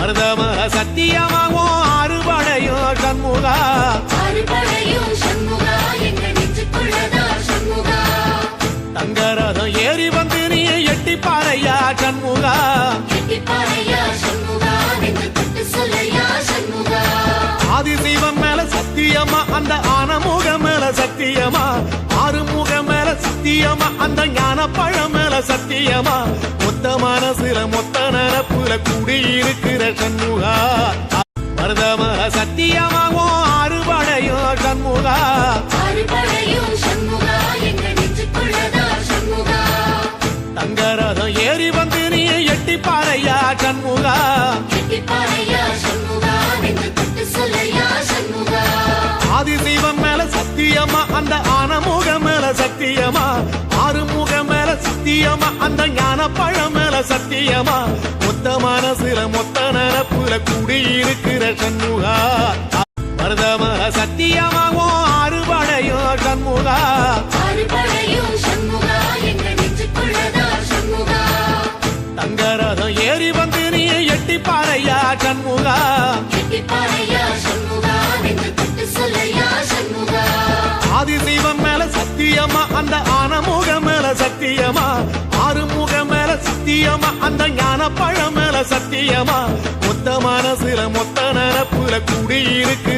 மருதம சத்தியமாகும் அறுபடையும் சண்முகா. சண்முகா தங்கரதம் ஏறி வந்து நீ எட்டி பாறையா சண்முகா ஆதிசைவம் மேல சத்தியமா அந்த ஆனமுக மேல சத்தியமா? ஆறுமுக மேல சத்தியமா அந்த ஞான பழம் மேல சத்தியமா? மொத்த மனசுல மொத்த நரப்புல குடியிருக்கிற சண்முகா மருதம சத்தியமாகும் அறுபடையும் சண்முகா சண்முகா? தங்கரதம் ஏறி வந்து நீ எட்டி பாறையா சண்முகா. ஆதிசைவம் மேல சத்தியமா அந்த ஆனமுக மேல சத்தியமா? ஆறுமுக மேல சத்தியமா அந்த ஞான பழம் மேல சத்தியமா? மொத்த நரப்புல குடியிருக்கிற சண்முகா. மருதம சத்தியமாகும் அறுபடையும் சண்முகா சண்முகா? தங்கரதம் ஏறி வந்து நீ எட்டி பாறையா சண்முகா. ஆதிசைவம் மேல சத்தியமா அந்த ஆனமுக மேல சத்தியமா? ஆறுமுக மேல சத்தியமா அந்த ஞான பழம் மேல சத்தியமா? மொத்த சில மொத்த நரப்புல கூடியிருக்கு.